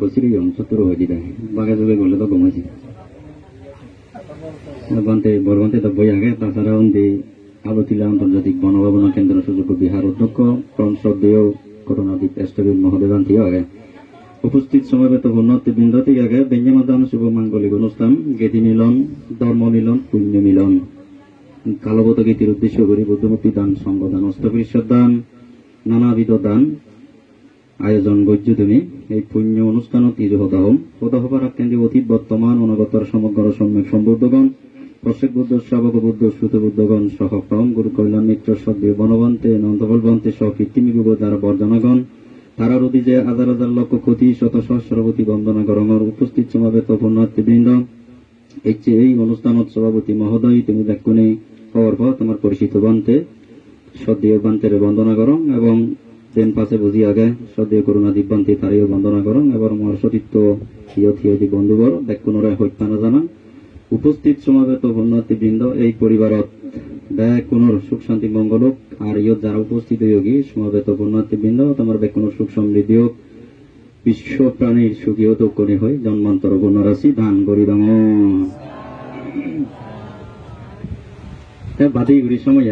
কইছিলি অংশ তোর হয়ে দিদা বাগে যোগে গলে তো ঘুমাইছি বান্তে বরবান্তে তো বই আগে তাছাড়া উন্দি আলোতিলা আন্তর্জাতিক বনভাবনা কেন্দ্র সুযোগ্য বিহার অধ্যক্ষ ফ্রম শ্রদ্ধেয় করোনাদীপ এস্টবিন মহোদয়বান্তিও আগে উপস্থিত সমবেত উন্নতিবৃন্দ থেকে আগে বেঞ্জামাদান শুভ মাঙ্গলিক অনুষ্ঠান গেদি মিলন ধর্ম মিলন পুণ্য মিলন কালবত গীতির উদ্দেশ্য করি বুদ্ধমূর্তি দান সংগদান অস্তপরিষদ দান নানাবিধ দান আয়োজন গজ্য তুমি। এই পুণ্য অনুষ্ঠানত ইজ হতা হম। হতা হবার অতীত বর্তমান অনাগতর, সমগ্র সম্যক সম্বুদ্ধগণ, প্রত্যেক বুদ্ধ, শ্রাবক বুদ্ধ, শ্রুত বুদ্ধগণ সহ পরম গুরু কল্যাণ মিত্র সদ্য বনবন্তে নন্দবল বন্তে সহ কৃত্রিমিগুব দ্বারা বর্জনাগণ। তারা রতি যে হাজার হাজার লক্ষ কোটি, শত সহস্রবতী বন্দনা গরমর উপস্থিত সমাবেত পুণ্যার্থীবৃন্দ এই যে এই অনুষ্ঠানত সভাপতি মহোদয়, তুমি দেখুনি খবর পাও তোমার পরিচিত বান্তে সদ্য বান্তের বন্দনা করং এবং তেন পাশে বুঝি আগে সদ্য করুণা দিব্যান্তি তারিও বন্দনা করং এবং আমার সতীত্ব থিয় থিয় দি বন্ধুবর দেখুনরে হত্যানা জানান উপস্থিত সমাবেত বৃন্দ, এই পরিবারত বেকুনর সুখ শান্তি মঙ্গল হোক আর ইয়ত যারা উপস্থিত যোগী সমাবেত বৃন্দ, তোমার বেকুনর সুখ সমৃদ্ধি হোক। বিশ্ব প্রাণীর সুখীয় তো করে হয় জন্মান্তর গুণরাশি দান করি দম বাদি গুড়ি সময়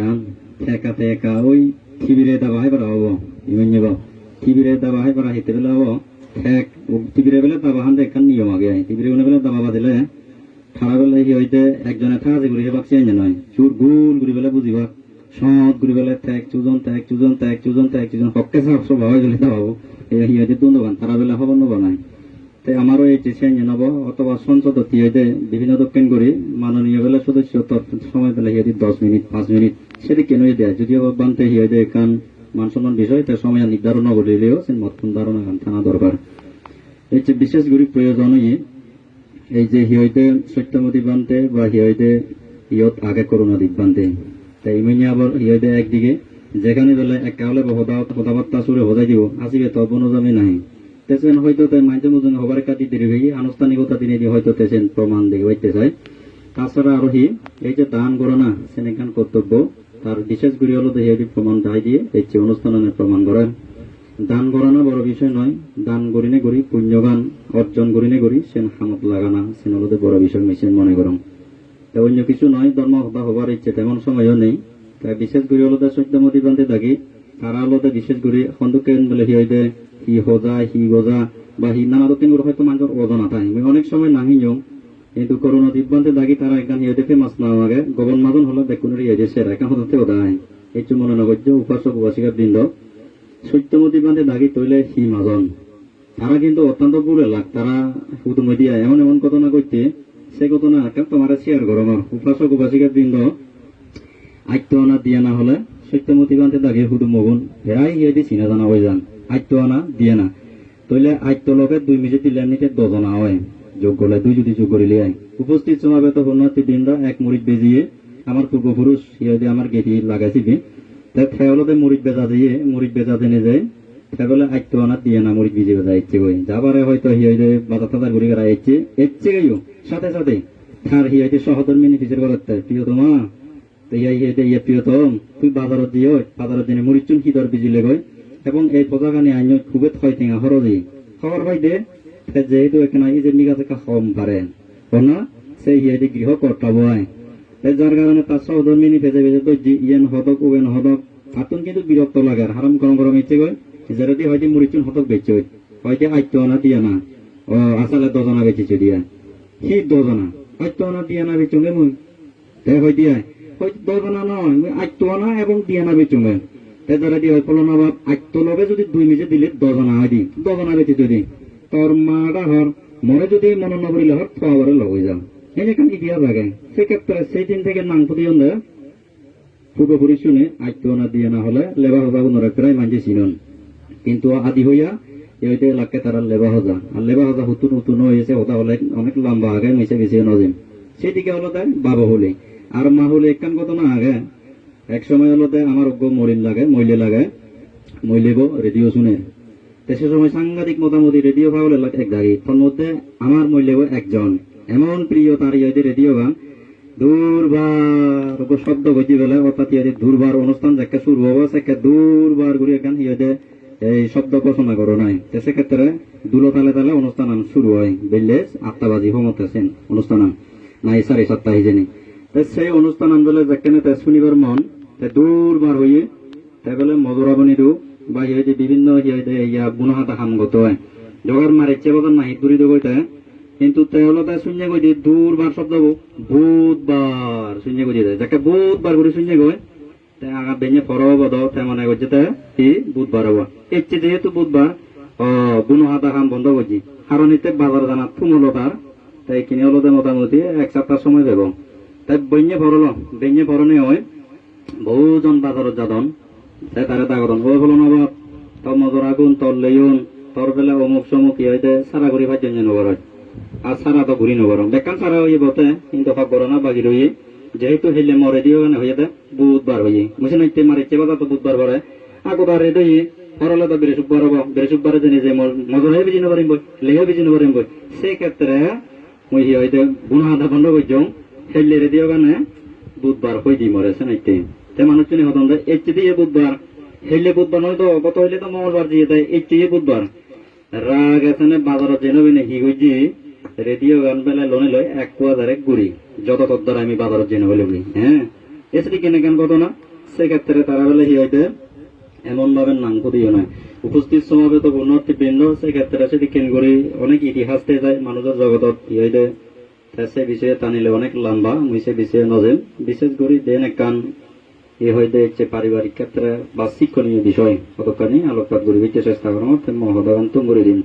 থেকা থেকা ওই দাবা হয় পারা হব। ইমান যাব টিভিরে দাবা হয় পারা হিতে বেলা ঠেক টিভিরে বেলা দাবা হান দেখান নিয়ম আগে টিভিরে উনে বেলা দাবা বাদিলে খারা বেলা হি হইতে একজনে থাকা যে ঘুরি হেবাক চেঞ্জ নয় চুর গুল ঘুরি বেলা বুঝিবা। সৎ ঘুরি বেলা ঠেক চুজন ঠেক চুজন ঠেক চুজন ঠেক চুজন হককে সাপ সব হয় গেলে দাবাবো। হি হইতে দুন্দবান তারা বেলা হব নব নাই। তাই আমারও এই যে চেঞ্জ নব অথবা সঞ্চত তি হইতে বিভিন্ন দক্ষিণ করি মাননীয় বেলা সদস্য সময় বেলা হিয়াদি দশ মিনিট, পাঁচ মিনিট, সেদিকে নই দেয়। যদিও বানতে হিয়াদে কান মান সম্মান বিষয় তার সময় নির্ধারণ নগরিলেও সে মতন ধারণা কান থানা দরকার এই যে বিশেষ করে প্রয়োজন এই যে হিয়ইতে সত্যমতি বানতে বা হিয়ইতে ইয়ত আগে করোনা দিক বানতে। তাই ইমিনি আবার হিয়ইতে একদিকে, যেখানে বেলা একা হলে কথাবার্তা সুরে হজাই দিব, আসিবে তো বনজামে নাহি তেছেন হয়তো তাই মাঝে মধ্যে হবার কাটি দিলে ভেঙে আনুষ্ঠানিকতা দিনে দিয়ে হয়তো তেছেন প্রমাণ দিয়ে হইতে চায়। তাছাড়া আরও হি এই যে দান গণনা সেনেকান কর্তব্য তার বিশেষ করে হলো হিয়াদি প্রমাণ দায় দিয়ে এই অনুষ্ঠানের প্রমাণ করেন। দান গণনা বড় বিষয় নয়, দান গরিনে গরি পুণ্যগান অর্জন গরিনে গরি সেন হামত লাগানা, সেন হলো বড় বিষয় মেশিন মনে করম তা অন্য কিছু নয়, ধর্ম হতা হবার ইচ্ছে তেমন সময়ও নেই। তাই বিশেষ করে হলো সত্যমতি বান্ধে থাকি তারা হলো বিশেষ করে খন্দকে বলে হি হইতে হি হজা, হি গজা, বা হি নানা করে হয়তো মানুষের অজানা আমি অনেক সময় নাহি নাহিও কিন্তু করোনা দিব্যান্তে দাগি তারা একখান হিয়াতে ফেমাস না আগে। গগন মাদন হলো দেখুনের ইয়ে সেরা একা হতে ওদায়। এই মনে নগর্য উপাসক উপাসিকার বৃন্দ। সত্যমতি বান্ধে দাগি তৈলে হি মাজন তারা কিন্তু অত্যন্ত বুড়ে লাগ, তারা হুতুমে দিয়া এমন এমন ঘটনা করতে সে ঘটনা একা তোমার শেয়ার করো আমার উপাসক উপাসিকার বৃন্দ আত্য আনা দিয়া না হলে সত্যমতি বান্ধে দাগি হুদু মগুন। হেরাই হিয়াদি চিনা জানা হয়ে যান। আত্য আনা দিয়ে না। তইলে আত্য লগে দুই মিজে দিলে নিতে দজনা হয়। যোগ করলে দুই যদি যোগ করিলে আয় উপস্থিত হন্যার্থী বৃন্দ এক মুড়িদ বেজিয়ে আমার পূর্বপুরুষ হিয়াদি আমার গেটি লাগাইছিবি তাই ফেওলতে মুড়িদ বেজা দিয়ে মুড়িদ বেজা দেনে যায় ফেবলে আইতো আনা দিয়ে না মুড়িদ বিজে বেজা ইচ্ছে বই যাবারে হয়তো হিয়াইতে বাজার টাজার ঘুরি গেরা ইচ্ছে ইচ্ছে গাইও সাথে সাথে। তার হিয়াইতে সহধর্মিনী ফিসের বলতে প্রিয় তোমা তো ইয়াই হিয়াইতে ইয়ে প্রিয়তম তুই বাজারত দিও, বাজারত মুড়িদ চুন হিদর বিজিলে গই এবং এই পতাকানি আইন খুবই থয় টেঙা হরজি। খবর পাই দে যেহেতু এখানে এই যে নিগা পারে না? সেই হিয়াইতে গৃহ কর্তব্য যার কারণে তার সহধর্মিনী ভেজে ভেজে তো ইয়েন হদক উবেন হদক হাতুন কিন্তু বিরক্ত লাগে আর হারাম গরম গরম ইচ্ছে কই যারা দিয়ে হয়তো মুড়িচুন হদক বেচে হয়তো আইত্য আনা দিয়ে না। ও আসালে দজনা বেচেছে দিয়া। সি দজনা? আইত্য আনা দিয়ে না বেচুঙ্গে মুই তাই হয় দিয়া হয়তো দজনা নয় মুই আইত্য আনা এবং দিয়ে না বেচুঙ্গে তাই যারা দিয়ে ফলনা বাপ আইত্য লবে যদি দুই মিজে দিলে দজনা হয় দি, দজনা বেচে যদি তোর মাটা হর মনে যদি মনে নকরিলে হর খাওয়ারে লগ যাও এনেখান ইতিহাস আগে সেক্ষেত্রে সেই দিন থেকে নাং পর্যন্ত পূর্বপুরি শুনে আত্য না দিয়ে না হলে লেবা হজা উনরে প্রায় মানছে চিনন। কিন্তু আদি হইয়া এইতে এলাকায় তারা লেবা হজা আর লেবা হজা হুতুন হুতুন হয়েছে ওটা হলে অনেক লম্বা আগে মিশে বেশি নজিম। সেদিকে হলো তাই বাবা হলে। আর মা হলে একখান ঘটনা আগে। এক সময় হলো তাই আমার অজ্ঞ মরিন লাগে মইলে লাগে। মইলেব রেডিও শুনে। সে সময় সাংঘাতিক মোটামুটি রেডিও পাওয়ালে এক দাঁড়ি তার মধ্যে আমার মইলেব একজন। এমন প্রিয় তার ইয়ে রেডিও গান দুর্বার শব্দ গজি বেলা, অর্থাৎ ইয়ে দুর্বার অনুষ্ঠান যাকে শুরু হব, সেকে দুর্বার ঘুরে গান ইয়ে এই শব্দ ঘোষণা করো নাই। সেক্ষেত্রে দুলো তালে তালে অনুষ্ঠান শুরু হয়। বেল্লেস আটটা বাজি হোমত আছেন অনুষ্ঠান। নাই সাড়ে সাতটা হিজেনি। সেই অনুষ্ঠান যেখানে তে শুনিবার মন, তে দূর বার হইয়ে তাই বলে মজুরাবনি দু বা ইয়ে বিভিন্ন ইয়ে ইয়া বুনাহাতা হাম গত হয়। জগার মারিচ্ছে বদন নাহি দূরি দেবো কিন্তু তেওলো তাই শূন্য কই দিয়ে দূর বার শব্দ বুধবার শূন্য কই দিয়ে যাকে বুধবার করে শূন্য কই তাই আগা বেঞ্জে ফরব বদ তাই মনে করছে তাই কি বুধবার হব। এচ্ছে যেহেতু বুধবার ও বুনো হাতা কাম বন্ধ করছি কারণ এতে বাজার জানা থুমলো তার তাই কিনে হলো তো মোটামুটি এক সপ্তাহ সময় দেব তাই বেঞ্জে ফরল বেঞ্জে ফরনে হয়। বহুজন বাজারত যাদন। তারে তাগরন হয়ে ফলন হব তোর মজর আগুন তোর লেয়ুন তোর বেলা অমুক সমুক ইয়ে হইতে সারা ঘুরি ভাজ্য নগর হয়। আর সারা তো ঘুরি নগর বেকান সারা হইয়ে বতে কিন্তু হক করো না বাকি রইয়ে যেহেতু হেলে মরে দিও কেন হইয়ে বুধবার হইয়ে। বুঝে নাইতে মারিছে বাজা তো বুধবার পরে আগো বারে দই পরলে তো বৃহস্পতিবার হব। বৃহস্পতিবারে জানি যে মোর মজর হয়ে বিজি নপারিম বই লেহে বিজি নপারিম বই। সেই ক্ষেত্রে মই হইতে গুণা আধা বন্ধ করছং হেলে রে দিও কেন বুধবার হই দি মরে নাইতে তে মানুষ চিনি হতন এচ্ছে দিয়ে বুধবার। হেলে বুধবার নয় তো কত হইলে তো মঙ্গলবার দিয়ে দেয়। এচ্ছে বুধবার। রাগ এখানে বাজারত জেনে বিনে হি গইছি রেডিও গান বেলা লোনে লয় এক কুয়া ধারে গুড়ি। যত তদ্দার আমি বাজারত জেনে হলে বলি হ্যাঁ? এসে কেনে কেন কত না? সেক্ষেত্রে তারা বেলা, হি হইতে এমন ভাবে নাঙ্ক দিও না। উপস্থিত সমাবেত উন্নতি বৃন্দ, সেক্ষেত্রে সেটি কেন করি অনেক ইতিহাস দিয়ে যায়, মানুষের জগতত ই হইতে সে বিষয়ে টানিলে অনেক লম্বা মুই সে বিষয়ে নজেম বিশেষ করে দেন একান এ হইতে হচ্ছে পারিবারিক ক্ষেত্রে বা শিক্ষণীয় বিষয়। কতখানি? আলোকপাত করি দিতে চেষ্টা করব মহোদয়ান তুম করে দিন।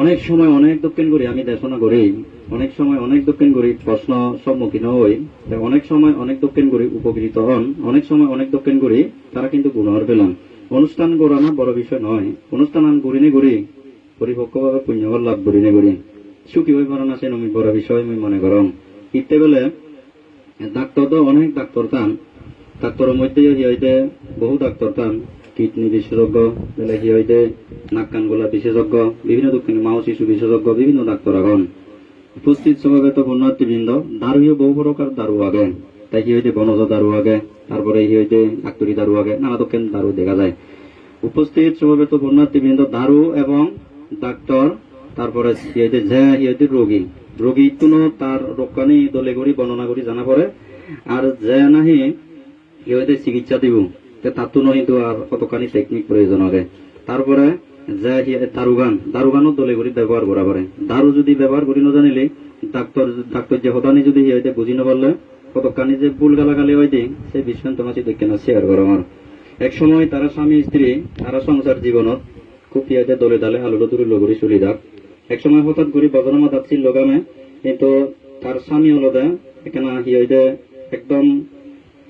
অনেক সময় অনেক দক্ষিণ করি আমি দেশনা করি, অনেক সময় অনেক দক্ষিণ করি প্রশ্ন সম্মুখীন হই অনেক সময় অনেক দক্ষিণ করি উপকৃত হন, অনেক সময় অনেক দক্ষিণ করি তারা কিন্তু গুণহর পেলাম অনুষ্ঠান করানো বড় বিষয় নয়, অনুষ্ঠান আন করিনে করি পরিপক্কভাবে পুণ্যকর লাভ করিনে করি সুখী হয়ে পারা না সে নমি বড় বিষয়, আমি মনে করম। ইতে বেলে ডাক্তার তো অনেক ডাক্তার টান ডাক্তারের মধ্যে হি হইতে বহু ডাক্তার টান কিডনি বিশেষজ্ঞ বেলে হি হইতে নাক কান গলা বিশেষজ্ঞ, বিভিন্ন দক্ষিণ মা ও শিশু বিশেষজ্ঞ, বিভিন্ন ডাক্তার আগন। উপস্থিত সমাবেত বন্যার্থীবৃন্দ দারুও বহু প্রকার দারু আগে। তাই হি হইতে বনজ দারু আগে তারপরে হি হইতে ডাক্তারি দারু আগে, নানা দক্ষিণ দারু দেখা যায়। উপস্থিত সমাবেত বন্যার্থীবৃন্দ দারু এবং ডাক্তার তারপরে হি হইতে যে হি হইতে রোগী রোগী তুনো তার রোগকানি দলে করি বর্ণনা করি জানা পড়ে আর যে নাহি হইতে চিকিৎসা দিব। তাতো ন কিন্তু আর কতখানি টেকনিক প্রয়োজন হবে তারপরে দারুগান দারুগানও দলে করে ব্যবহার করা পারে দারু যদি ব্যবহার করি নজানিলে ডাক্তার ডাক্তার যে হতানি যদি হইতে বুঝি নপারলে কতখানি যে ভুল গালাগালি হইতে সেই বিষয় তোমার সাথে কেন শেয়ার করো আমার এক সময় তারা স্বামী স্ত্রী তারা সংসার জীবনত খুব ইয়াতে দলে দালে আলুলো দুরুলো করে চলি যাক এক সময় হঠাৎ করে বজর মাথাত ছিল লগামে, কিন্তু তার স্বামী হলো এখানে হি হইতে একদম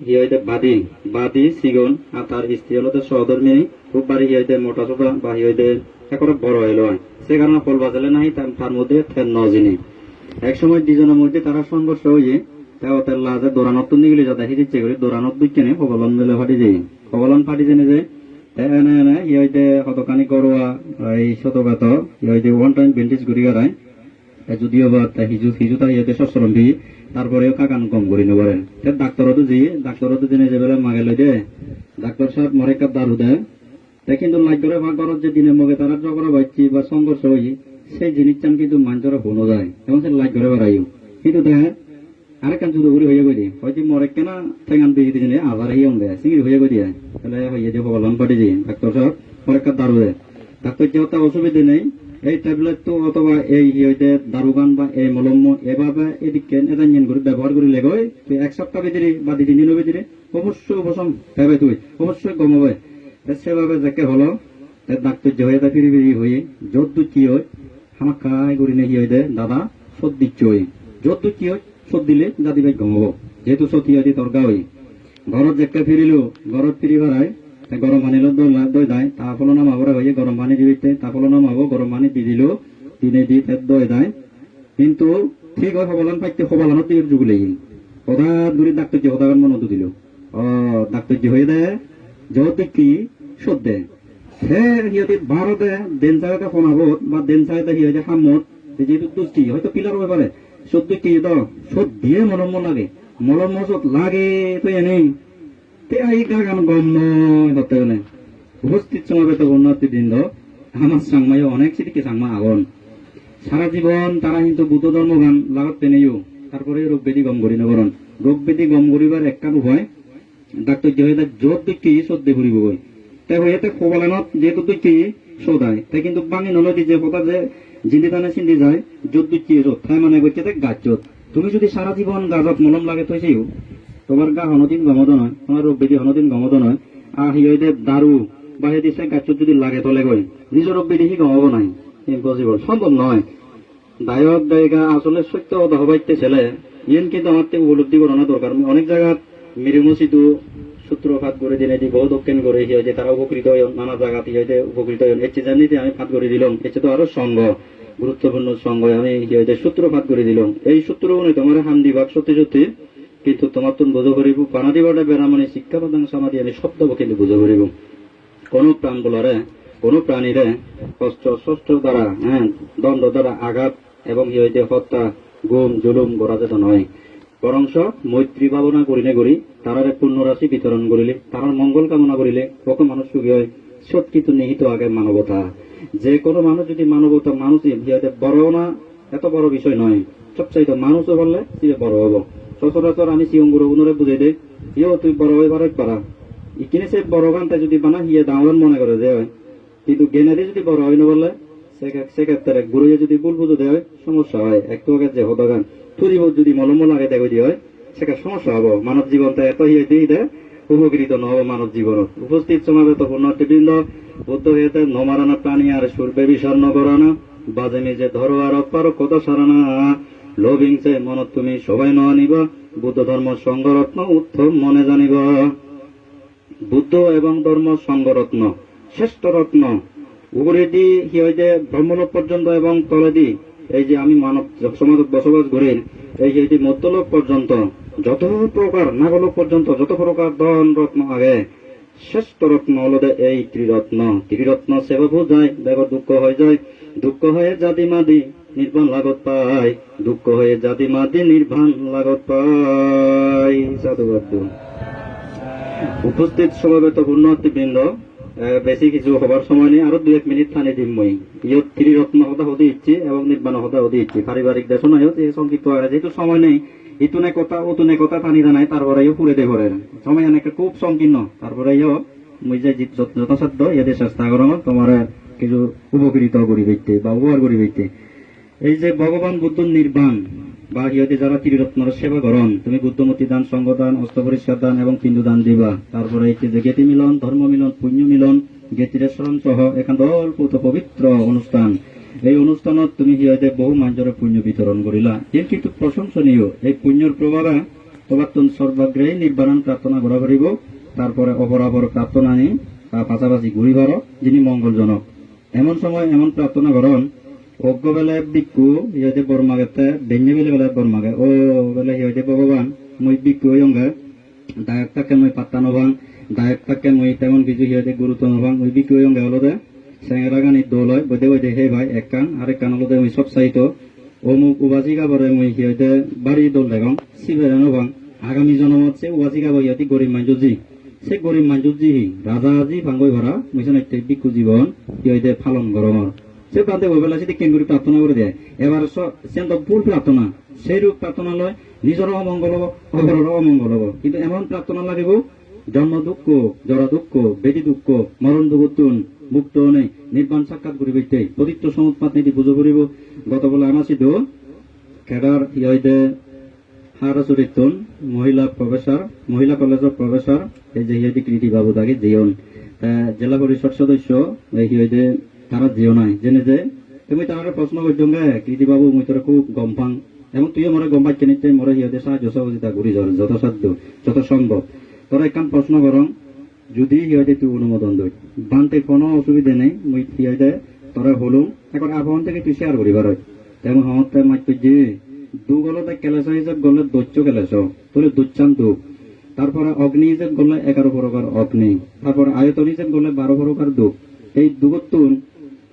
হি হইতে বাদি বাদি সিগন, আর তার স্ত্রী হলো সহধর্মী খুব বাড়ি হি হইতে মোটা সোটা বা হি হইতে একরে বড় হইল সে কারণে ফল বাজালে নাই তার- মধ্যে ফের নজিনি। এক সময় দুজনের মধ্যে তারা সংঘর্ষ হয়ে তাও তার লাজে দোরানত তো নিগলি যাতে হিদিচ্ছে করে দোরানত দুইখানে কবলন মেলে ফাটি যায় কবলন ফাটি জেনে যে এনে এনে ই হইতে কতখানি করোয়া এই শতগাত ই হইতে ওয়ান টাইম বেন্টিস ঘুরি গাড়ায় যদিও বা তা হিজু হিজু তা ইয়েতে সশ্রম দি তারপরেও কাকান কম করি নবরেন তে ডাক্তারতো যে ডাক্তারতো জেনে যে বেলা মাগে লই দে, ডাক্তার সাহেব মরে কাপ দারু দেয়। তা কিন্তু লাইগরে ভাগ করত যে দিনে মগে তারা ঝগড়া বাইছি বা সংঘর্ষ হই, সেই জিনিস চান কিন্তু মানুষের হনো যায়, এবং সে লাইক করে বেড়াইও কিন্তু দেখে আরেকখান শুধু উড়ি হয়ে গই হয়তো মরে কেনা ঠেঙান দিনে আবার হয়ে অঙ্গে সিঙ্গি হয়ে গই দিয়ে তাহলে হয়ে যে ভগবান পাঠি যাই ডাক্তার সাহেব মরে কাপ দারু দেয়। ডাক্তার যে অত অসুবিধা নেই এই ট্যাবলেট তো অথবা এই হইতে দারুগান বা এই মলম্য এভাবে এদিকে নিয়ন করে ব্যবহার করে লেগই তুই এক সপ্তাহ ভিতরে বা দুই তিন দিনের ভিতরে অবশ্যই উপশম পাবে তুই অবশ্যই কমাবে তা সেভাবে যাকে হলো ডাক্তার যে হয়ে তা ফিরি ফিরি হয়ে, যত দূর কি হয় আমার খাই করি নাকি হয়ে দাদা হই যত দূর কি হয় সদ দিলে জাতি ভাই কমাবো যেহেতু সতী হয় তর্কা হই ঘৰত যেকে ফিরিলো ঘৰত ফিরি বেড়ায় তা গরম পানী লগত দৈ দৈ দায় তাৰ ফলত নাম আবরে হয়ে গরম পানী দিবিতে ফলত নাম হব গরম পানী দি দিলো, দিনে দি তাত দৈ দায় কিন্তু ঠিক হয় সবলান পাইতে সবলানত যুগ লাগি হঠাৎ গুড়ি ডাক্তার যে হঠাৎ মনত দিল অ ডাক্তার যে হয়ে দেয় যত কি সদ দে। হে, সিহঁতে ভাৰতে দেন চাইতে সমাবত বা দেন চাইতে সিহঁতে সামত যেহেতু দুষ্টি হয়তো পিলার হয়ে পারে সদ্য কি তো সদ দিয়ে মলম লাগে। মলম মজত লাগে, তো এনেই। তে উপস্থিত সমাবেত উন্নতি বৃন্দ আমার সাংমায় অনেক সিটিকে সাংমা আগন সারা জীবন তারা কিন্তু বুদ্ধ ধর্ম গান লাগাত পেনেও তারপরে রোগ গম করি নবরণ রোগ গম করিবার একখান উপায় ডাক্তার যে যত দেখি সদ্যে ঘুরিব বই তাই হইতে খোবালানত যেহেতু দেখি সদায় তাই কিন্তু বাঙি নলদি যে কথা যে জিন্দি দানে চিন্দি যায় যত দেখি তাই মানে করছে গাছত তুমি যদি সারা জীবন গাজত মলম লাগে থৈছেও তোমার গা হনদিন গমদ নয়, তোমার রোগ ব্যাধি হনদিন গমদ নয়। আর হিয়ে দারু বা হেদি সে গাছত যদি লাগে তলে গই নিজের রোগ সি গমাব নাই। ইম্পসিবল সম্ভব নয় দায়ক দায়িকা আসলে সত্য কথা হবাইতে ছেলে ইয়েন কিন্তু আমার থেকে উপলব্ধি করানো দরকার অনেক জায়গাত মিরিমসিদু সূত্রপাত করে দিনে দি বহু দক্ষিণ করে হিয়ে যে তারা উপকৃত হইন নানা জায়গাতে হিয়ে উপকৃত হইন এর চেয়ে আমি ফাত করে দিলাম এর চেয়ে তো আরও সঙ্গ গুরুত্বপূর্ণ সঙ্গ আমি হিয়ে সূত্রপাত করে দিলাম এই সূত্র তোমার হাম দিবাক সত্যি সত্যি কিন্তু তোমার তুমি বুঝো করিব, পানা দিবাটা বেড়ামণি শিক্ষা প্রদান সমাধি আমি শব্দ কিন্তু বুঝো করিব। কোন প্রাণ বলারে, কোন প্রাণীরে কষ্ট ষষ্ঠ দ্বারা হ্যাঁ দণ্ড দ্বারা আঘাত এবং ইহতে হত্যা, গুম, জুলুম করা যেত নয়। বরংস মৈত্রী ভাবনা করিলে করি, তারারে পুণ্যরাশি বিতরণ করিলে, তারার মঙ্গল কামনা করিলে, কত মানুষ সুখী হয় সৎকৃত নিহিত আগে মানবতা। যে কোনো মানুষ যদি মানবতা মানুষ ইহতে বড় না, এত বড় বিষয় নয়। সবচাইতে মানুষও বললে বড় হব সচরাচর আমি শিবঙ্গুর উনরে বুঝাই দে ইও তুই বড় হয়ে হইবার পারা ইকিনে সে বড় গানটা যদি বানা হিয়ে দাওয়ান মনে করে যে হয়। কিন্তু গেনারি যদি বড় হয় না বললে সেক্ষেত্রে গুরুয়ে যদি ভুল বুঝো দেয় সমস্যা হয়। একটু আগে যে হতো গান। তুরিব যদি মলম লাগে দেখো দিয়ে হয় সেটা সমস্যা হব। মানব জীবনটা এত হিয়ে দিয়ে দেয় উপকৃত নহব মানব জীবনত উপস্থিত সমাবেত পুণ্যবৃন্দ বুদ্ধ হইতে নমারানা প্রাণী আর সুরবে বিষণ্ণ করানা বাজে নিজে ধরো আর অপার কথা সারানা লোভিংসে মনত তুমি সবাই ন আনিবা বুদ্ধ ধর্ম সংগরত্ন উত্তম মনে জানিবা। বুদ্ধ এবং ধর্ম সংগরত্ন শ্রেষ্ঠ রত্ন। উপরেদি কি হয় যে ব্রহ্মলোক পর্যন্ত এবং তলেদি, এই যে আমি মানব সমাজত বসবাস করি এই যে এটি মধ্যলোক পর্যন্ত, যত প্রকার নাগলোক পর্যন্ত, যত প্রকার ধন রত্ন আগে, শ্রেষ্ঠ রত্ন হলো এই ত্রিরত্ন। ত্রিরত্ন সেবা যায় দেখো দুঃখ হয়ে যায়, দুঃখ হয়ে জাতি মাদি নির্বাণ লাগত পায় দুঃখ হয়ে জাতি মাদি নির্বাণ লাগত পায় সাধুবাদ উপস্থিত সমাবেত উন্নতিবৃন্দ বেশি কিছু হবার সময় নেই, আরও দুই এক মিনিট থানি দিম মই ইয়ত ত্রিরত্ন হতা হতে ইচ্ছি এবং নির্বাণ হতা হতে ইচ্ছি। পারিবারিক দেশ নয় যে সংক্ষিপ্ত হয় যেহেতু সময় নেই, ইতুনে কথা, ওতুনে কথা টানি জানাই তারপরে ইও পুরে দে ঘরে সময় অনেক খুব সংকীর্ণ। তারপরে ইও মুই যে যথাসাধ্য ইয়াদের চেষ্টা করো তোমার কিছু উপকৃত করি বা উপকার করি এই যে ভগবান বুদ্ধ নির্বাণ, বা ইহতে যারা ত্রিরত্নর সেবা করন, তুমি বুদ্ধমতি দান, সঙ্গদান অস্ত্র পরিষ্কার দান এবং পিণ্ডু দান দিবা। তারপরে এই যে জ্ঞাতি মিলন, ধর্ম মিলন, পুণ্য মিলন জ্ঞাতিরেশ্বরণ সহ এখান অল্পত পবিত্র অনুষ্ঠান। এই অনুষ্ঠানত তুমি সিহঁতে বহু মানুহৰে পুণ্য বিতৰণ কৰিলা এই কিন্তু প্ৰশংসনীয় এই পুণ্যৰ প্ৰভাৱে তোমার সর্বাগ্রেহী নির্বাণ প্রার্থনা করা করিব। তারপরে অপরাপর প্রার্থনা নি, তা পাশাপাশি ঘুরিবার যিনি মঙ্গলজনক। এমন সময় এমন প্রার্থনা করন অজ্ঞ বেলে বিক্ষু ইহতে বর্মাগেতে বেঞ্জে বেলে বেলে বর্মাগে ও বেলে ইহতে ভগবান মই বিক্ষু অঙ্গে দায়ক তাকে মই পাত্তা নভাং দায়ক তাকে মই তেমন কিছু সিহঁতে গুরুত্ব নভাং ওই বিক্ষু অঙ্গে হলো দে চেঙেরা গানি দোল হয়, বৈদে বৈদে হে ভাই, এক কান আরেক কান হলো দে মই সব চাইতো অমুক উবাজি গাবরে মই সিহঁতে বাড়ি দোল দেখাম শিবেরে নভাং আগামী জন্মত সে উবাজি গাব সিহঁতে গরিব মানুষ সে গরিব মানুষ জি রাজা আজি ভাঙ্গই ভরা মিশন একটা বিক্ষু জীবন সিহঁতে ফালন গরমর সে বই পেলা সেটি কেন্দ্র প্রার্থনা করে দেয়, এবার সে তো ভুল প্রার্থনা। সেই রূপ প্রার্থনা লয়, নিজের অমঙ্গল হব, অপরের অমঙ্গল হব। কিন্তু এমন প্রার্থনা লাগিব জন্ম দুঃখ, জরা দুঃখ, বেদি দুঃখ, মরণ দুগুতুন মুক্ত নেই, নির্বাণ সাক্ষাৎ করিবে পবিত্র সমুৎপাত নীতি পুজো করিব। গত বলে আমার সিদ্ধ খেডার ইয়দে হারা চরিত্রন মহিলা প্রফেসর, মহিলা কলেজের প্রফেসর, এই যে ইয়দি কৃতি বাবু তাকে জিয়ন জেলা পরিষদ সদস্য, এই ইয়দে তারা জিও নাই। জেনে যে, তুমি তারা প্রশ্ন গে কৃতি বাবু, মুই তোর খুব গম পাং। এবং তুইও মরে গম পাচ্ছি নিতে মরে ইয়দে সাহায্য সহযোগিতা করি যার যত সাধ্য, যত সম্ভব তোরা একখান প্রশ্ন করং যদি সিহঁতে তুই অনুমোদন দই বানতে কোনো অসুবিধা নেই, মুই সিহঁতে তোরা হলুম এখন আবহান থেকে তুই শেয়ার করিবার হয়। তেমন হমতে মাইত যে দু গলতে কেলেছ হিসেব গলে দৈত্য কেলেছ তোলে দুচ্ছান দু তারপরে অগ্নি হিসেব গলে এগারো প্রকার অগ্নি। তারপরে আয়তন হিসেব গলে বারো প্রকার দুঃখ। এই দুগতুন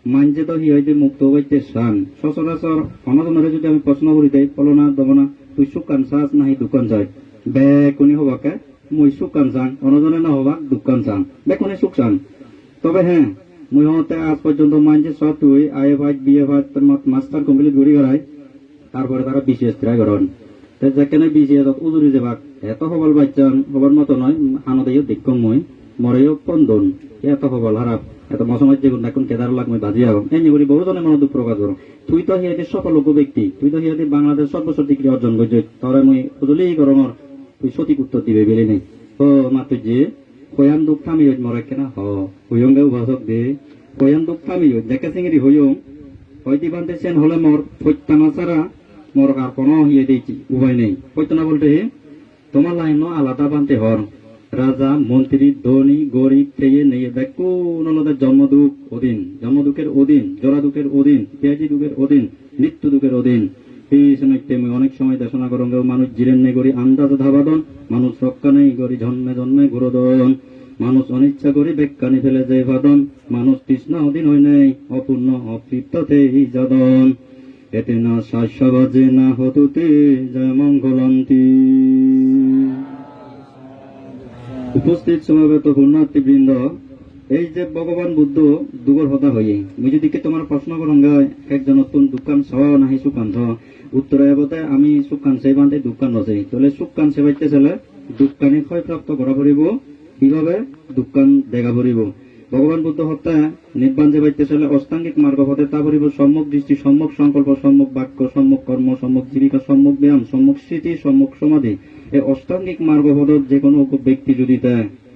মানছে তো সিহঁতে মুক্ত হইতে শান সচরাচর অনাজনরে যদি আমি প্রশ্ন করি, দেই পলনা দমনা, তুই সুকান চাস নাহি, দোকান যায়। বে, কোনি হবাকে মই সুখ কান চাং অনজনে নহবাক দুখ কান চাং বে, কোনে সুখ চাং তবে হ্যাঁ মুই হতে আজ পর্যন্ত মানছে সব তুই I F I B F I master complete করি করাই তারপরে তারা বিসিএস ট্রাই করেন যেখানে বিসিএস উজুরি যাবাক, এত সবল বাচ্চান সবার মতো নয় হানতেও দেখম মই মরেও পন্দন এত সবল হারাপ এখন কেদার লাগ মই বাজি আহম এমনি করি বহুজনে মনে দুঃখ প্রকাশ করো তুই তো সিহঁতে সফল লোক ব্যক্তি, তুই তো সিহঁতে বাংলাদেশ সর্বোচ্চ ডিগ্রি অর্জন করছ, তরে মই বুঝলি গরমর তুই সঠিক উত্তর দিবে বেলে নেই। ও মাত্র যে, কয়ান দুঃখ থামি মরে কেনা হ হুয়ঙ্গে উভাসক দে। কয়ান দুঃখ থামি দেখে সিঙ্গিরি হইয়ং হয়তো বান্ধে সেন হলে মোর প্রত্যানা ছাড়া মোর আর কোনো ইয়ে দিয়েছি উপায় নেই। প্রত্যানা বলতে তোমার লাইন আলাদা বানতে হর রাজা, মন্ত্রী, ধনী, গরিব থেকে নিয়ে দেখ কোন জন্মদুঃখ অধীন। জন্মদুঃখের অধীন জরা দুঃখের অধীন, পেঁয়াজি দুঃখের অধীন, মৃত্যু দুঃখের অধীন। এই সময়তে আমি অনেক সময় দেশনা করঙ্গ মানুষ জিরেন নেই করি আন্দাজ ধাবাদন, মানুষ রক্ষা নেই করি জন্মে জন্মে গুরুদন। মানুষ অনিচ্ছা করি বেকানি ফেলে যে বাদন মানুষ তৃষ্ণা অধীন হই নেই, অপূর্ণ অতৃপ্ততে যদন। এতে না শাস্য বাজে না হতুতে, জয় মঙ্গলান্তি। উপস্থিত সমাবেত পুণ্যার্থীবৃন্দ, এই যে ভগবান বুদ্ধ দুগর হতা হয়ে, মুই যদি কি তোমার প্রশ্ন করঙ্গা একজন নতুন দোকান সাওয়া নাহি সুকান্ত। উত্তর এবতে আমি সুকান সেবান্তে দোকান আছে তাহলে সুকান সেবাইতে চলে, দোকানে ক্ষয় প্রাপ্ত করা পড়িব কীভাবে দোকান দেখা পড়িব ভগবান বুদ্ধ হত্যা, নির্বাণ যে চলে, অষ্টাঙ্গিক মার্গ পথে তা পড়িব সম্মুখ দৃষ্টি সম্যক সংকল্প, সম্মুখ বাক্য সম্যক কর্ম, সম্মুখ জীবিকা, সম্মুখ ব্যায়াম, সম্মুখ স্মৃতি, সম্মুখ সমাধি। এই অষ্টাঙ্গিক মার্গ পথত যে কোনো ব্যক্তি যদি তা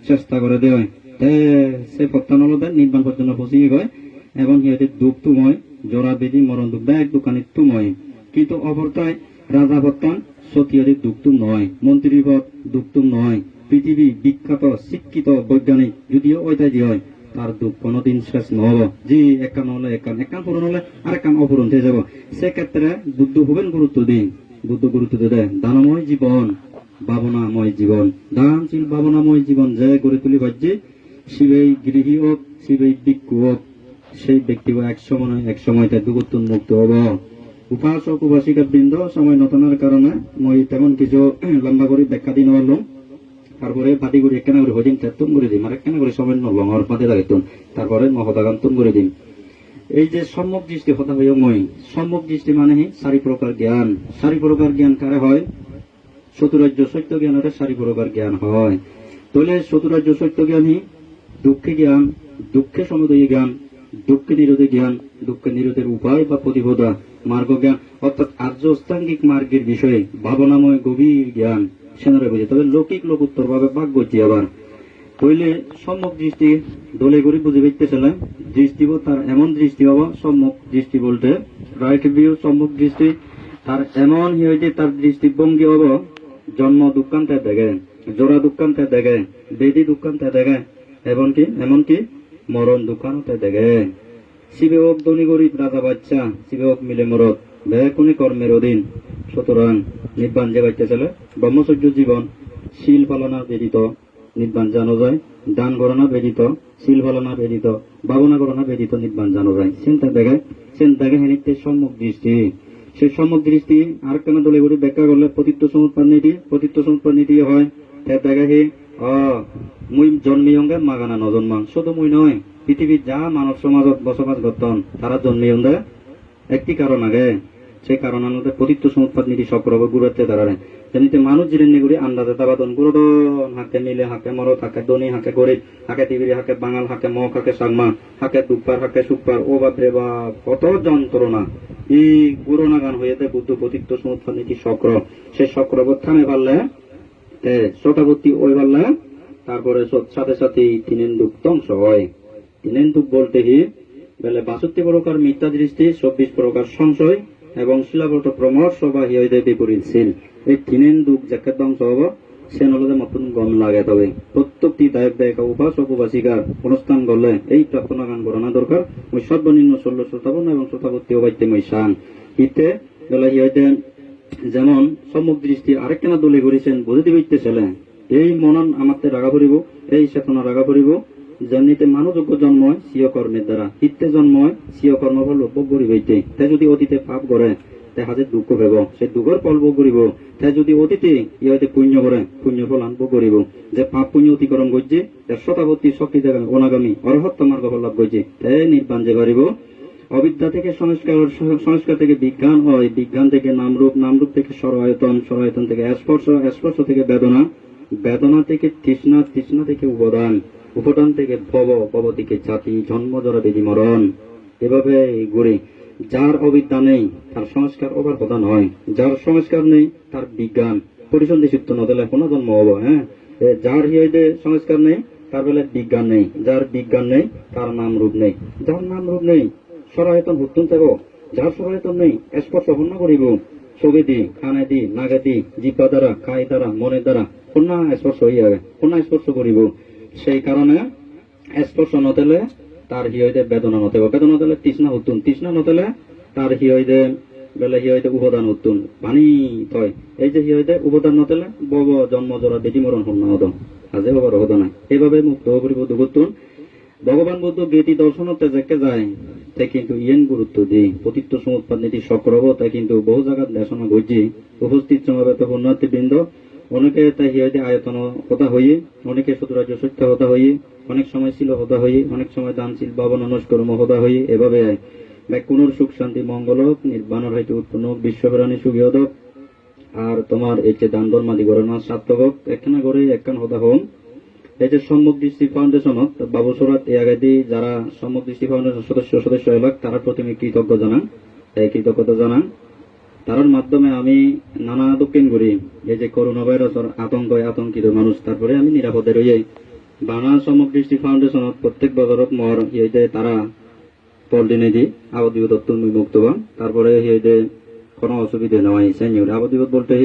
চেষ্টা করে দেয় সে প্রত্যানলতে নির্বাণ পর্যন্ত পৌঁছিয়ে গয় এবং সিহঁতে দুখ তুময়, জরা বেদি, মরণ দুখ দেয় দোকানে তুময়। কিন্তু অপরতায় রাজা বর্তমান সতীয়দের দুঃখতুম নয় মন্ত্রী পদ দুঃখতুম নয়। পৃথিবী বিখ্যাত, শিক্ষিত, বৈজ্ঞানিক, যদিও ঐতাই হয়। তার দুঃখ কোনোদিন শেষ নহব। জি একান হলে একান একান পূরণ হলে আর একান অপূরণ হয়ে যাব। সেক্ষেত্রে বুদ্ধ হবেন গুরুত্ব দিন বুদ্ধ গুরুত্ব দেয় দানময় জীবন ভাবনাময় জীবন দানশীল ভাবনাময় জীবন যে গড়ে তুলি ভাজ্যে শিবেই গৃহী হোক শিবেই ভিক্ষু হোক সেই ব্যক্তি এক সময় এক সময় তাই দুগুত্তন মুক্ত হব। উপাসক উপাসিকা বৃন্দ সময় নতনের কারণে মই তেমন কিছু লম্বা করে ব্যাখ্যা দিন পারলাম তারপরে পাতি করে একখানা করে হইদিন তেতুন করে দিম, আর একখানা করে সময় নলঙর পাতে লাগাইতুন তারপরে মহদাগান তুন করে দিম। এই যে সম্যক দৃষ্টি, হতা হইও মই, সম্যক দৃষ্টি মানে চারি প্রকার জ্ঞান। চারি প্রকার জ্ঞান কারে হয়? চতুরাজ্য সত্য জ্ঞান হলে চারি প্রকার জ্ঞান হয়। তাহলে চতুরাজ্য সত্য জ্ঞান হি, দুঃখে জ্ঞান, দুঃখে সমুদয়ী জ্ঞান, দুঃখ নিরোধী জ্ঞান, দুঃখ নিরোধের উপায় বা প্রতিবোধা, মার্গ জ্ঞান, অর্থাৎ আর্য অষ্টাঙ্গিক মার্গের বিষয়ে ভাবনাময় গভীর জ্ঞান। সেনারে বুঝে তবে লৌকিক লোকোত্তর ভাবে ভাগ করছি আবার। হইলে সম্মুখ দৃষ্টি দলে করে বুঝে পেতেছিলাম দৃষ্টি তার এমন দৃষ্টি হব সম্মুখ দৃষ্টি বলতে। রাইট ভিউ সম্মুখ দৃষ্টি। তার এমন হইতে তার দৃষ্টিভঙ্গি হব জন্ম দুঃখান্তে দেখে জোড়া দুঃখান্তে দেখে, বেদি দুঃখান্তে দেখে, এমনকি এমনকি মরণ দুঃখান্তে দেখে। শিবে হোক ধনী গরিব রাজা বাচ্চা শিবে হোক মিলে মরদ। ব্যয় কর্মের অধীন। সুতরাং নির্বাণ যে বাচ্চা ছেলে ব্রহ্মচর্য জীবন, শিল পালনা বেদিত, নির্বাণ জানো যায়, দান গণনা বেদিত, শিল পালনা বেদিত, ভাবনা গণনা বেদিত, নির্বাণ জানো যায়। চিন্তা দেখে চিন্তা দেখে হেনিতে সম্মুখ দৃষ্টি। সেই সম্মুখ দৃষ্টি আর কেন দলে করে ব্যাখ্যা করলে পতিত্ব সমুৎপাদ নীতি পতিত্ব সমুৎপাদ নীতি হয়। তে দেখে হি, অ, মুই জন্মিয়ঙ্গে মাগানা নজন্মাং শুধু মুই নয়, পৃথিবীর যা মানব সমাজত বসবাস করতন, তারা জন্মিয়ঙ্গে একটি কারণ আগে। সেই কারণ আমাদের পতিত্ব সমুৎপাদ নীতি সক্রব গুরুত্বে দাঁড়ায় যেমনি মানুষ জিরেন নিগুড়ি আন্দাজে তাবাদন গুরুদন, হাকে মিলে, হাকে মরদ, হাকে ধনী, হাকে গরিব, হাকে তিবিরি, হাকে বাঙাল, হাকে মক হাকে সাগমা, হাকে দুপার, হাকে সুপার, ও বাপরে বা কত যন্ত্রণা। এই পুরোনা গান হয়ে দেয় বুদ্ধ পতিত্ব সমুৎপাদ নীতি চক্র সে চক্র থামে পারলে শতাবর্তী ওই পারলে তারপরে সাথে সাথে তিনেন দুঃখ ধ্বংস হয়। তিনেন দুঃখ বলতে হি, বেলে বাষট্টি প্রকার মিথ্যা দৃষ্টি, চব্বিশ প্রকার সংশয় এবং শিলাবত প্রমর্শ বা হিয়দে বিপরীত শিল এই তিনেন দুঃখ যাকে ধ্বংস হব সে নলদে মতন গম লাগে তবে। প্রত্যেকটি দায়ক দায়িকা উপাসক উপাসিকার অনুষ্ঠান করলে এই প্রার্থনা গান গণনা দরকার। ওই সর্বনিম্ন ষোলো শ্রোতাবন এবং শ্রোতাবর্তী অবাইতে মই সান ইতে গেলে হিয়তে যেমন সম্মুখ দৃষ্টি আরেকখানা দলে করেছেন বুঝে দিবিতে ছেলে এই মনন আমাতে রাগা পড়িব, এই চেতনা রাগা পড়িব। যেমনিতে মানযোগ্য জন্ম হয় স্বীয় কর্মের দ্বারা। হিতে জন্ম হয় স্বীয় কর্ম ফল উপভোগ করি হইতে তে যদি অতীতে পাপ করে, তে হাজে দুঃখ পাব সেই দুঃখৰ ফল ভোগ কৰিব তে যদি অতীতে ইহঁতে পুণ্য কৰে পুণ্য ফল আনব কৰিব যে পাপ পুণ্য অতিক্ৰম কৰিছে তে শতাৱতী শক্তি অনাগামী অৰহত তোমাৰ গফল লাভ কৰিছে তে নিৰ্বাণ যে পাৰিব অবিদ্যা থেকে সংস্কার সংস্কার থেকে বিজ্ঞান হয়। বিজ্ঞান থেকে নামরূপ নামরূপ থেকে সরায়তন সরায়তন থেকে স্পর্শ স্পর্শ থেকে বেদনা। বেদনা থেকে তৃষ্ণা তৃষ্ণা থেকে উপাদান। উপাদান থেকে ভব ভব থেকে জাতি জন্ম জরা বেদি মরণ। এভাবে ঘুরে যার অবিদ্যা নেই, তার সংস্কার অবার প্রধান হয় যার সংস্কার নেই, তার বিজ্ঞান। পরিসন্ধি সিদ্ধ নদলে কোনো জন্ম হব হ্যাঁ? যার হিয়ে সংস্কার নেই, তার বেলা বিজ্ঞান নেই। যার বিজ্ঞান নেই, তার নাম রূপ নেই। যার নাম রূপ নেই, সরায়তন হুতুন থাকো যার সরায়তন নেই, স্পর্শ হন্য করিব। ছবি দি খানে দি নাগে দি জিব্বা দ্বারা খাই দ্বারা, মনের দ্বারা কন্যা স্পর্শ হইয়া কন্যা স্পর্শ করিব। সেই কারণে স্পর্শ নতেলে তার হিয়ইদে বেদনা নতেব বেদনা নতেলে তৃষ্ণা হুতুন তৃষ্ণা নতেলে তার হিয়ইদে বেলে হিয়ইদে উপাদান হুতুন ভানি থয়। এই যে হিয়ইদে উপাদান নতেলে বব জন্ম জরা বেটি মরণ হন্য হদম আজে বাবার হদ নাই এইভাবে মুক্ত পাৰিব দুগুতুন ভগবান বুদ্ধ গীতি দর্শনতে যেকে যায়, তে কিন্তু ইয়েন গুরুত্ব দিই পতিত্ব সমুৎপাদ নীতি সক্রব তা কিন্তু বহু জায়গাত দেশনা গজি উপস্থিত সমাবেত উন্নতি বৃন্দ অনেকে তাই হিয়াতে আয়তন হতা হইয়ে অনেকে শুধুরাজ্য সত্য হতা হইয়ে অনেক সময় ছিল হতা হইয়ে অনেক সময় দানশীল বাবন নস্কর্ম হতা হইয়ে এভাবে আয়। ব্যাকুণর সুখ, শান্তি, মঙ্গল হোক, নির্বাণর হইতে উৎপন্ন হোক বিশ্বপ্রাণী সুখী হদক আর তোমার এই যে দান ধর্মাদি গড়ের মাস সার্থক হোক, একখানা করে একখান হতা হন। এই যে সম্মুখ দৃষ্টি ফাউন্ডেশনত বাবুসরাত এ আগে দিয়ে যারা সম্মুখ দৃষ্টি ফাউন্ডেশন সদস্য সদস্য এলাক তারা প্রথমে কৃতজ্ঞ জানান। কৃতজ্ঞতা জানান। তার মাধ্যমে আমি নানা দক্ষিণ করি এই যে করোনা ভাইরাসের আতঙ্ক আতঙ্কিত মানুষ, তারপরে আমি নিরাপদে রয়ে বানা সম্মুখ দৃষ্টি ফাউন্ডেশনত প্রত্যেক বছরত মর ইয়ে তারা পল্লিনে দি আবদ্ধ দত্ত মুক্ত হন তারপরে ইয়ে কোনো অসুবিধা নয় সেনিয়র আবদ্ধ বলতে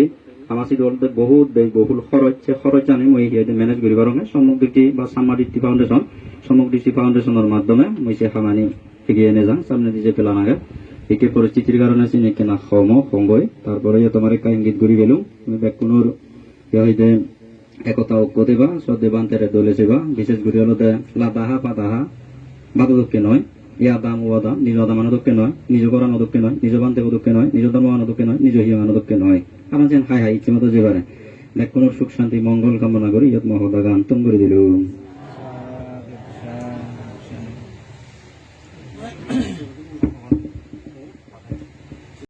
আমার সিটি বলতে বহুত ব্যয় বহুল খরচ খরচ জানি মই সিহঁতে মেনেজ কৰিব পাৰোঁ সমগ্ৰ দৃষ্টি বা চাম্মা দৃষ্টি ফাউণ্ডেশ্যন সমগ্ৰ দৃষ্টি ফাউণ্ডেশ্যনৰ মাধ্যমে মই সে খামানি এগিয়ে নিয়ে যান সামনে দিছে পেলা নাগে। একে পরিস্থিতির কারণে আছে চিনেকে না খম খঙ্গই তারপরে তোমার একটা ইঙ্গিত করি গেলুম তুমি ব্যাকুণর হইতে একতা ঐক্য দেবা সদেবান্তেরে দলে সেবা বিশেষ করে হলতে লাদাহা পাদাহা বাদদক্ষে নয়। ইয়া দাম ও দাম নিজ দাম আনদক্ষে নয়, নিজ করান অদক্ষে নয়, নিজ বান্তে অদক্ষে নয়, নিজ ধর্ম আনদক্ষে নয়, নিজ হিয়া আনদক্ষে নয়। আমার যেন হাই হাই, ইচ্ছে মতো যে পারে। ব্যাকুণর সুখ, শান্তি, মঙ্গল কামনা করি, ইয়ত মহদা গান তুম করে দিলুম।